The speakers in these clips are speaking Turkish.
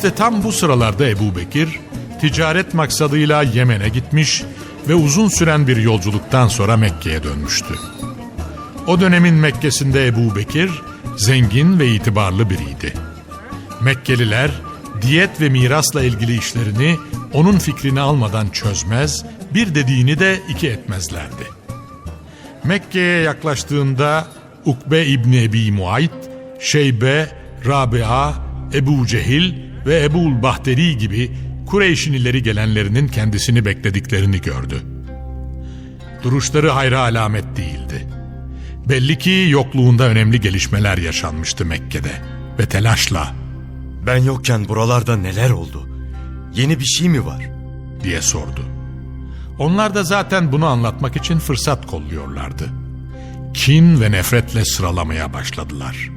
İşte tam bu sıralarda Ebu Bekir ticaret maksadıyla Yemen'e gitmiş ve uzun süren bir yolculuktan sonra Mekke'ye dönmüştü. O dönemin Mekke'sinde Ebu Bekir zengin ve itibarlı biriydi. Mekkeliler diyet ve mirasla ilgili işlerini onun fikrini almadan çözmez, bir dediğini de iki etmezlerdi. Mekke'ye yaklaştığında Ukbe İbni Ebi Muayt, Şeybe, Rabia, Ebu Cehil ve Ebul Bahteri gibi Kureyş'in ileri gelenlerinin kendisini beklediklerini gördü. Duruşları hayra alamet değildi. Belli ki yokluğunda önemli gelişmeler yaşanmıştı Mekke'de ve telaşla Ben yokken buralarda neler oldu? Yeni bir şey mi var? diye sordu. Onlar da zaten bunu anlatmak için fırsat kolluyorlardı. Kin ve nefretle sıralamaya başladılar.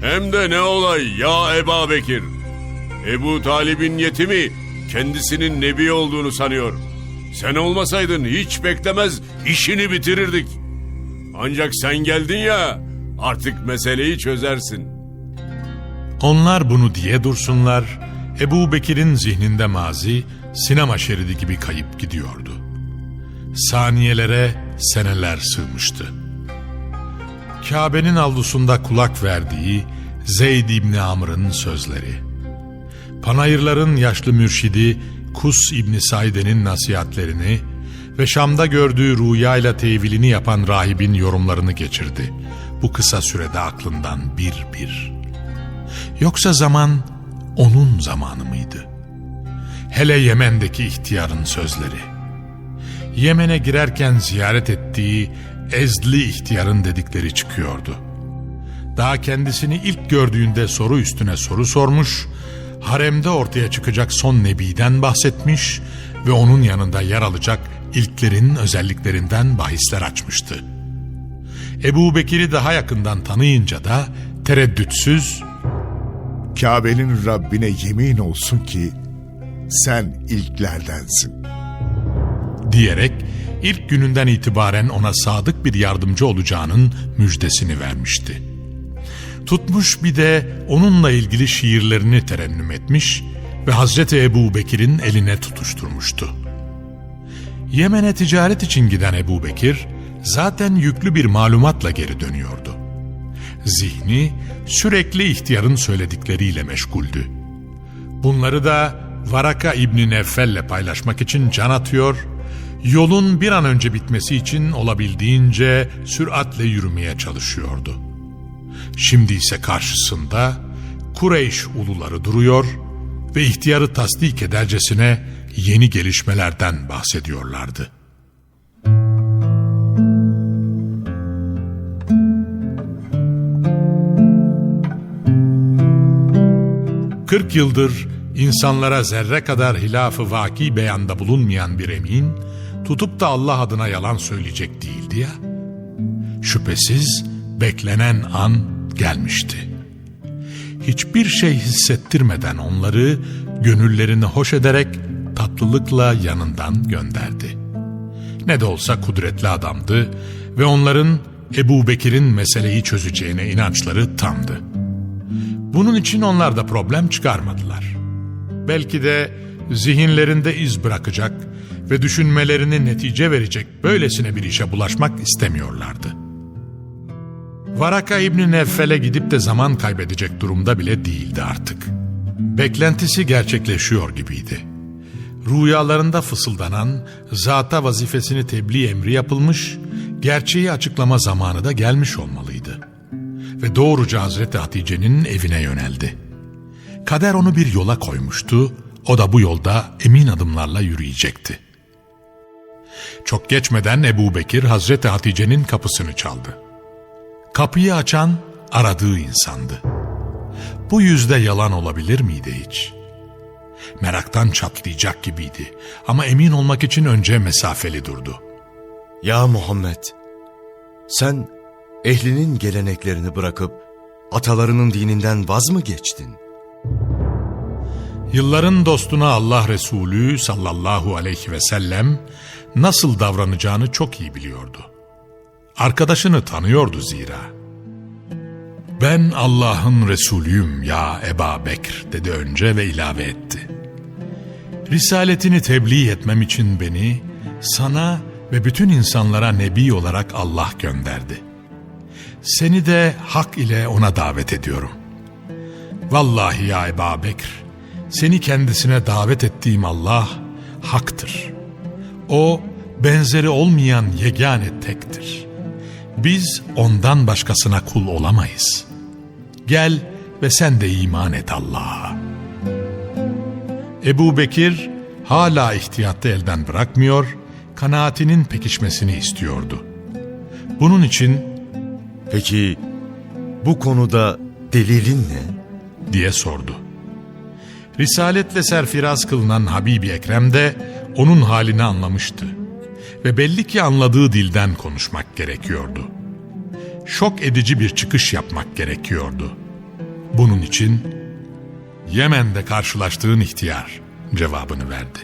Hem de ne olay ya Eba Bekir. Ebu Talib'in yetimi kendisinin nebi olduğunu sanıyor. Sen olmasaydın hiç beklemez işini bitirirdik. Ancak sen geldin ya artık meseleyi çözersin. Onlar bunu diye dursunlar, Ebu Bekir'in zihninde mazi, sinema şeridi gibi kayıp gidiyordu. Saniyelere seneler sığmıştı. Kabe'nin avlusunda kulak verdiği Zeyd İbni Amr'ın sözleri. Panayırların yaşlı mürşidi Kus İbni Saide'nin nasihatlerini ve Şam'da gördüğü rüyayla tevilini yapan rahibin yorumlarını geçirdi. Bu kısa sürede aklından bir bir. Yoksa zaman onun zamanı mıydı? Hele Yemen'deki ihtiyarın sözleri. Yemen'e girerken ziyaret ettiği Ezli ihtiyarın dedikleri çıkıyordu. Daha kendisini ilk gördüğünde soru üstüne soru sormuş, haremde ortaya çıkacak son nebiden bahsetmiş ve onun yanında yer alacak ilklerin özelliklerinden bahisler açmıştı. Ebu Bekir'i daha yakından tanıyınca da tereddütsüz Kabe'nin Rabbine yemin olsun ki sen ilklerdensin. diyerek ilk gününden itibaren ona sadık bir yardımcı olacağının müjdesini vermişti. Tutmuş bir de onunla ilgili şiirlerini terennüm etmiş ve Hazreti Ebu Bekir'in eline tutuşturmuştu. Yemen'e ticaret için giden Ebu Bekir zaten yüklü bir malumatla geri dönüyordu. Zihni sürekli ihtiyarın söyledikleriyle meşguldü. Bunları da Varaka İbni Nevfel'le paylaşmak için can atıyor, yolun bir an önce bitmesi için olabildiğince süratle yürümeye çalışıyordu. Şimdi ise karşısında Kureyş uluları duruyor ve ihtiyarı tasdik edercesine yeni gelişmelerden bahsediyorlardı. Kırk yıldır insanlara zerre kadar hilafı vaki beyanda bulunmayan bir emin, tutup da Allah adına yalan söyleyecek değildi ya. Şüphesiz beklenen an gelmişti. hiçbir şey hissettirmeden onları gönüllerini hoş ederek tatlılıkla yanından gönderdi. Ne de olsa kudretli adamdı ve onların Ebu Bekir'in meseleyi çözeceğine inançları tamdı. Bunun için onlar da problem çıkarmadılar. Belki de zihinlerinde iz bırakacak ve düşünmelerini netice verecek böylesine bir işe bulaşmak istemiyorlardı. Varaka İbni Nevfel'e gidip de zaman kaybedecek durumda bile değildi artık. Beklentisi gerçekleşiyor gibiydi. Rüyalarında fısıldanan zata vazifesini tebliğ emri yapılmış, gerçeği açıklama zamanı da gelmiş olmalıydı. Ve doğruca Hazreti Hatice'nin evine yöneldi. Kader onu bir yola koymuştu, o da bu yolda emin adımlarla yürüyecekti. Çok geçmeden Ebu Bekir Hazreti Hatice'nin kapısını çaldı. Kapıyı açan aradığı insandı. Bu yüzde yalan olabilir miydi hiç? Meraktan çatlayacak gibiydi ama emin olmak için önce mesafeli durdu. Ya Muhammed, sen ehlinin geleneklerini bırakıp atalarının dininden vaz mı geçtin? Yılların dostuna Allah Resulü sallallahu aleyhi ve sellem nasıl davranacağını çok iyi biliyordu. Arkadaşını tanıyordu zira. Ben Allah'ın Resulüyüm ya Eba Bekr dedi önce ve ilave etti. Risaletini tebliğ etmem için beni sana ve bütün insanlara nebi olarak Allah gönderdi. Seni de hak ile ona davet ediyorum. Vallahi ya Eba Bekr, seni kendisine davet ettiğim Allah haktır. O benzeri olmayan yegane tektir. Biz ondan başkasına kul olamayız. Gel ve sen de iman et Allah'a. Ebu Bekir hala ihtiyatı elden bırakmıyor, kanaatinin pekişmesini istiyordu. Bunun için Peki bu konuda delilin ne? diye sordu. Risaletle serfiraz kılınan Habibi Ekrem de onun halini anlamıştı. Ve belli ki anladığı dilden konuşmak gerekiyordu. Şok edici bir çıkış yapmak gerekiyordu. Bunun için Yemen'de karşılaştığın ihtiyar cevabını verdi.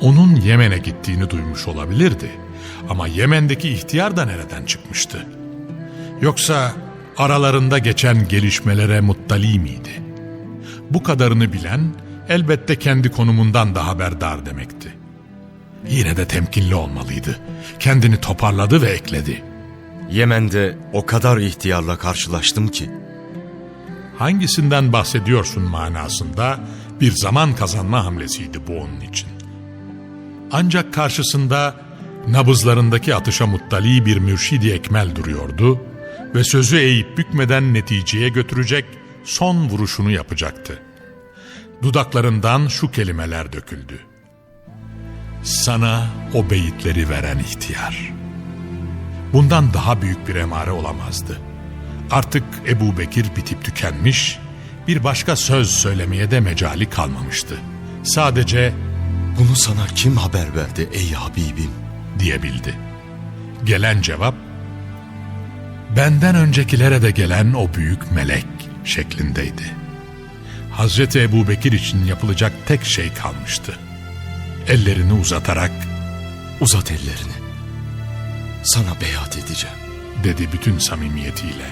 Onun Yemen'e gittiğini duymuş olabilirdi. Ama Yemen'deki ihtiyar da nereden çıkmıştı? Yoksa aralarında geçen gelişmelere muttali miydi? Bu kadarını bilen elbette kendi konumundan da haberdar demekti. Yine de temkinli olmalıydı. Kendini toparladı ve ekledi. Yemen'de o kadar ihtiyarla karşılaştım ki Hangisinden bahsediyorsun manasında bir zaman kazanma hamlesiydi bu onun için. Ancak karşısında nabızlarındaki atışa muttali bir mürşidi ekmel duruyordu ve sözü eğip bükmeden neticeye götürecek son vuruşunu yapacaktı. Dudaklarından şu kelimeler döküldü. Sana o beyitleri veren ihtiyar. Bundan daha büyük bir emare olamazdı. Artık Ebu Bekir bitip tükenmiş, bir başka söz söylemeye de mecali kalmamıştı. Sadece bunu sana kim haber verdi ey Habibim? diyebildi. Gelen cevap, benden öncekilere de gelen o büyük melek şeklindeydi. Hazreti Ebu Bekir için yapılacak tek şey kalmıştı. Ellerini uzatarak Uzat ellerini. Sana beyat edeceğim. dedi bütün samimiyetiyle.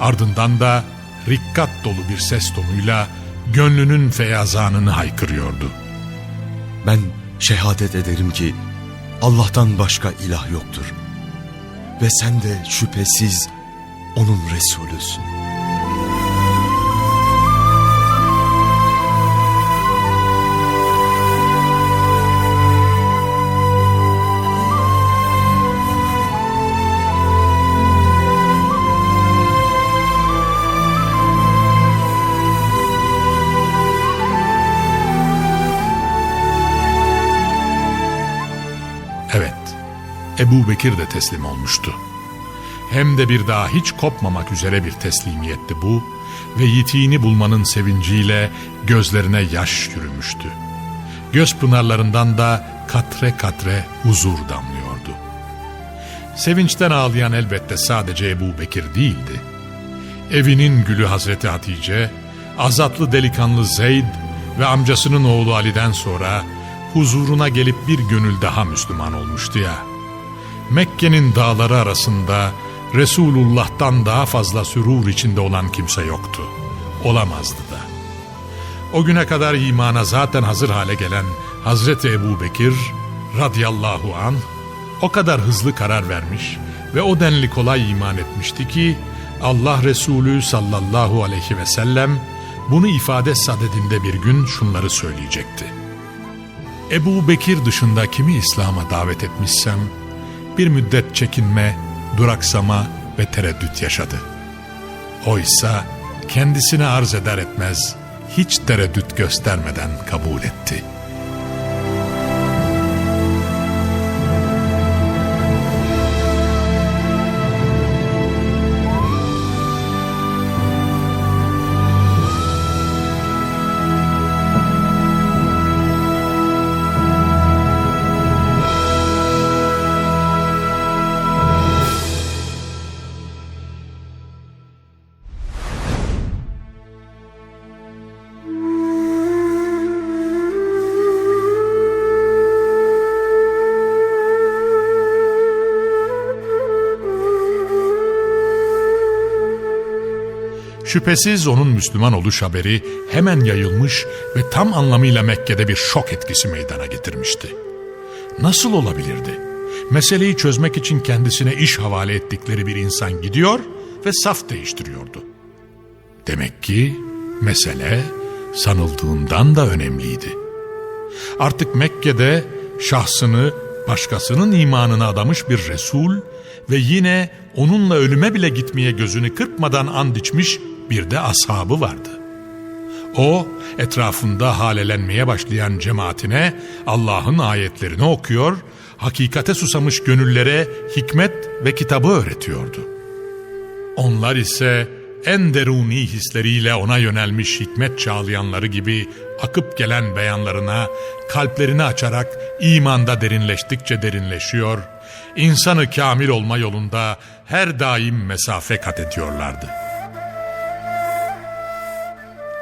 Ardından da rikkat dolu bir ses tonuyla gönlünün feyazanını haykırıyordu. Ben şehadet ederim ki Allah'tan başka ilah yoktur. Ve sen de şüphesiz onun Resulüsün. Ebu Bekir de teslim olmuştu. Hem de bir daha hiç kopmamak üzere bir teslimiyetti bu ve yitiğini bulmanın sevinciyle gözlerine yaş yürümüştü. Göz pınarlarından da katre katre huzur damlıyordu. Sevinçten ağlayan elbette sadece Ebu Bekir değildi. Evinin gülü Hazreti Hatice, azatlı delikanlı Zeyd ve amcasının oğlu Ali'den sonra huzuruna gelip bir gönül daha Müslüman olmuştu ya. Mekke'nin dağları arasında Resulullah'tan daha fazla sürur içinde olan kimse yoktu. Olamazdı da. O güne kadar imana zaten hazır hale gelen Hazreti Ebu Bekir radıyallahu an o kadar hızlı karar vermiş ve o denli kolay iman etmişti ki Allah Resulü sallallahu aleyhi ve sellem bunu ifade sadedinde bir gün şunları söyleyecekti. Ebu Bekir dışında kimi İslam'a davet etmişsem bir müddet çekinme, duraksama ve tereddüt yaşadı. Oysa kendisine arz eder etmez hiç tereddüt göstermeden kabul etti. Şüphesiz onun Müslüman oluş haberi hemen yayılmış ve tam anlamıyla Mekke'de bir şok etkisi meydana getirmişti. Nasıl olabilirdi? Meseleyi çözmek için kendisine iş havale ettikleri bir insan gidiyor ve saf değiştiriyordu. Demek ki mesele sanıldığından da önemliydi. Artık Mekke'de şahsını başkasının imanına adamış bir Resul ve yine onunla ölüme bile gitmeye gözünü kırpmadan and içmiş bir de ashabı vardı. O etrafında halelenmeye başlayan cemaatine Allah'ın ayetlerini okuyor, hakikate susamış gönüllere hikmet ve kitabı öğretiyordu. Onlar ise en deruni hisleriyle ona yönelmiş hikmet çağlayanları gibi akıp gelen beyanlarına kalplerini açarak imanda derinleştikçe derinleşiyor, insanı kamil olma yolunda her daim mesafe kat ediyorlardı.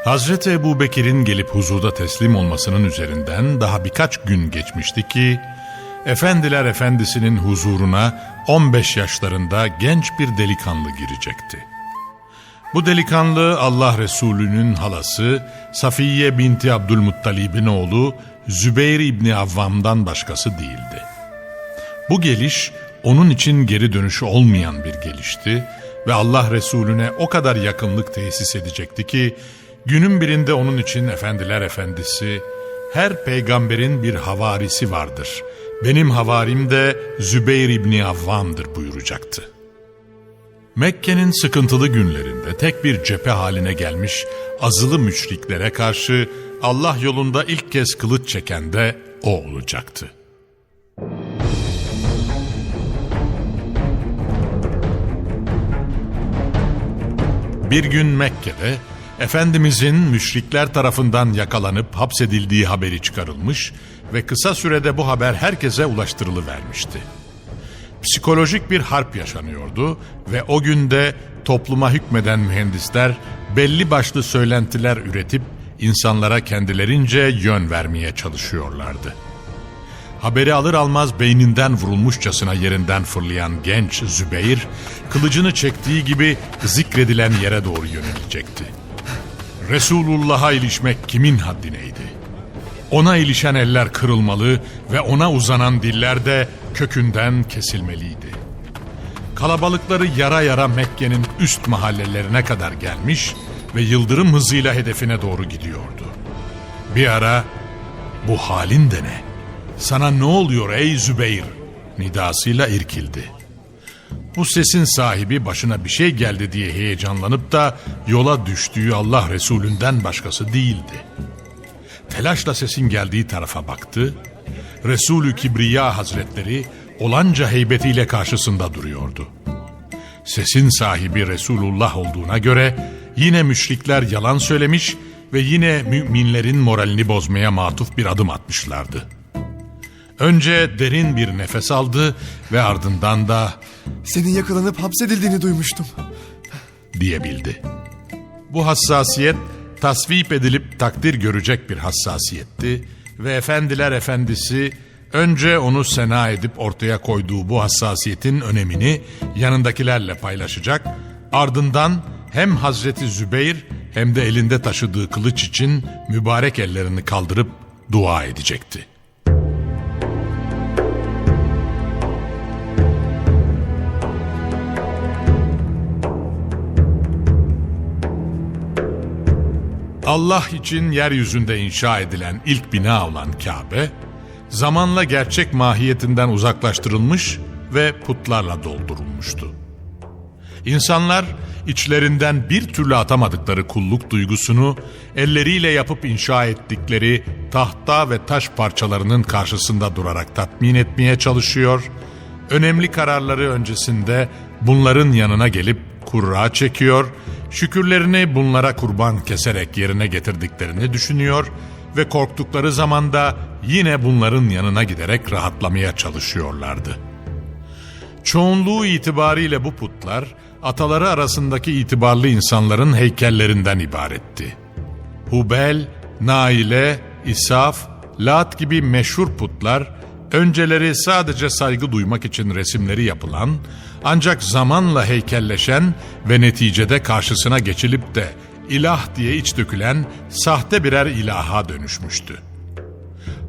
Hazreti Ebu Bekir'in gelip huzurda teslim olmasının üzerinden daha birkaç gün geçmişti ki, Efendiler Efendisi'nin huzuruna 15 yaşlarında genç bir delikanlı girecekti. Bu delikanlı Allah Resulü'nün halası Safiye binti Abdülmuttalib'in oğlu Zübeyir İbni Avvam'dan başkası değildi. Bu geliş onun için geri dönüşü olmayan bir gelişti ve Allah Resulüne o kadar yakınlık tesis edecekti ki günün birinde onun için Efendiler Efendisi her peygamberin bir havarisi vardır. Benim havarim de Zübeyir İbni Avvam'dır buyuracaktı. Mekke'nin sıkıntılı günlerinde tek bir cephe haline gelmiş azılı müşriklere karşı Allah yolunda ilk kez kılıç çeken de o olacaktı. Bir gün Mekke'de Efendimizin müşrikler tarafından yakalanıp hapsedildiği haberi çıkarılmış ve kısa sürede bu haber herkese ulaştırılıvermişti. Psikolojik bir harp yaşanıyordu ve o günde topluma hükmeden mühendisler belli başlı söylentiler üretip insanlara kendilerince yön vermeye çalışıyorlardı. Haberi alır almaz beyninden vurulmuşçasına yerinden fırlayan genç Zübeyir, kılıcını çektiği gibi zikredilen yere doğru yönelecekti. Resulullah'a ilişmek kimin haddineydi? Ona ilişen eller kırılmalı ve ona uzanan diller de kökünden kesilmeliydi. Kalabalıkları yara yara Mekke'nin üst mahallelerine kadar gelmiş ve yıldırım hızıyla hedefine doğru gidiyordu. Bir ara bu halin de ne? Sana ne oluyor ey Zübeyir? Nidasıyla irkildi. Bu sesin sahibi başına bir şey geldi diye heyecanlanıp da yola düştüğü Allah Resulünden başkası değildi. Telaşla sesin geldiği tarafa baktı. Resulü Kibriya Hazretleri olanca heybetiyle karşısında duruyordu. Sesin sahibi Resulullah olduğuna göre yine müşrikler yalan söylemiş ve yine müminlerin moralini bozmaya matuf bir adım atmışlardı. Önce derin bir nefes aldı ve ardından da Senin yakalanıp hapsedildiğini duymuştum. diyebildi. Bu hassasiyet tasvip edilip takdir görecek bir hassasiyetti ve efendiler efendisi önce onu sena edip ortaya koyduğu bu hassasiyetin önemini yanındakilerle paylaşacak, ardından hem Hazreti Zübeyir hem de elinde taşıdığı kılıç için mübarek ellerini kaldırıp dua edecekti. Allah için yeryüzünde inşa edilen ilk bina olan Kabe, zamanla gerçek mahiyetinden uzaklaştırılmış ve putlarla doldurulmuştu. İnsanlar içlerinden bir türlü atamadıkları kulluk duygusunu elleriyle yapıp inşa ettikleri tahta ve taş parçalarının karşısında durarak tatmin etmeye çalışıyor, önemli kararları öncesinde bunların yanına gelip kurra çekiyor, şükürlerini bunlara kurban keserek yerine getirdiklerini düşünüyor ve korktukları zamanda yine bunların yanına giderek rahatlamaya çalışıyorlardı. Çoğunluğu itibariyle bu putlar ataları arasındaki itibarlı insanların heykellerinden ibaretti. Hubel, Naile, İsaf, Lat gibi meşhur putlar önceleri sadece saygı duymak için resimleri yapılan ancak zamanla heykelleşen ve neticede karşısına geçilip de ilah diye iç dökülen sahte birer ilaha dönüşmüştü.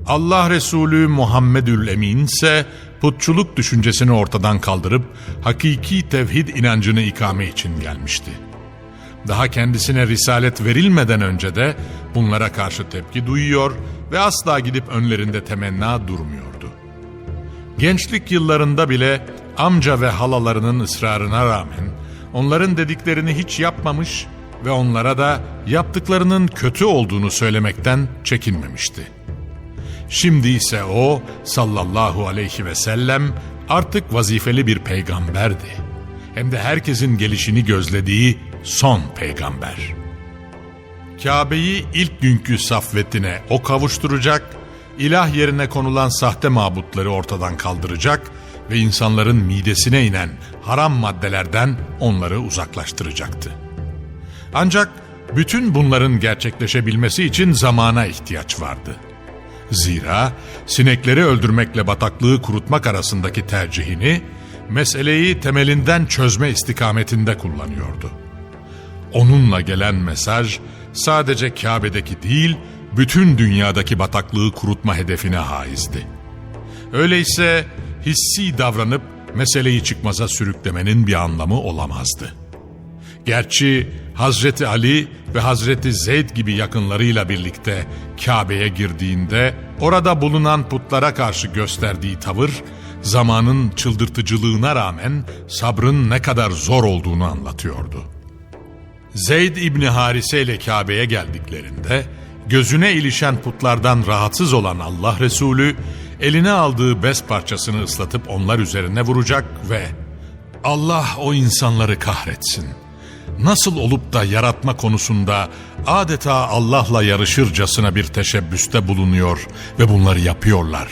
Allah Resulü Muhammedül Emin ise putçuluk düşüncesini ortadan kaldırıp hakiki tevhid inancını ikame için gelmişti. Daha kendisine risalet verilmeden önce de bunlara karşı tepki duyuyor ve asla gidip önlerinde temenna durmuyordu. Gençlik yıllarında bile amca ve halalarının ısrarına rağmen onların dediklerini hiç yapmamış ve onlara da yaptıklarının kötü olduğunu söylemekten çekinmemişti. Şimdi ise o sallallahu aleyhi ve sellem artık vazifeli bir peygamberdi. Hem de herkesin gelişini gözlediği son peygamber. Kabe'yi ilk günkü safvetine o kavuşturacak, ilah yerine konulan sahte mabutları ortadan kaldıracak ve insanların midesine inen haram maddelerden onları uzaklaştıracaktı. Ancak bütün bunların gerçekleşebilmesi için zamana ihtiyaç vardı. Zira sinekleri öldürmekle bataklığı kurutmak arasındaki tercihini meseleyi temelinden çözme istikametinde kullanıyordu. Onunla gelen mesaj sadece Kabe'deki değil, bütün dünyadaki bataklığı kurutma hedefine haizdi. Öyleyse hissi davranıp meseleyi çıkmaza sürüklemenin bir anlamı olamazdı. Gerçi Hazreti Ali ve Hazreti Zeyd gibi yakınlarıyla birlikte Kabe'ye girdiğinde orada bulunan putlara karşı gösterdiği tavır zamanın çıldırtıcılığına rağmen sabrın ne kadar zor olduğunu anlatıyordu. Zeyd İbni Harise ile Kabe'ye geldiklerinde gözüne ilişen putlardan rahatsız olan Allah Resulü eline aldığı bez parçasını ıslatıp onlar üzerine vuracak ve Allah o insanları kahretsin. Nasıl olup da yaratma konusunda adeta Allah'la yarışırcasına bir teşebbüste bulunuyor ve bunları yapıyorlar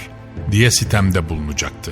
diye sitemde bulunacaktı.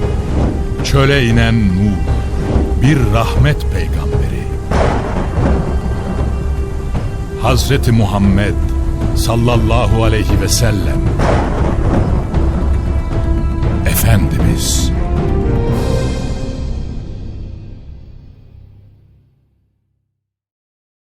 Çöle inen Nuh, bir rahmet peygamberi. Hazreti Muhammed sallallahu aleyhi ve sellem. Efendimiz.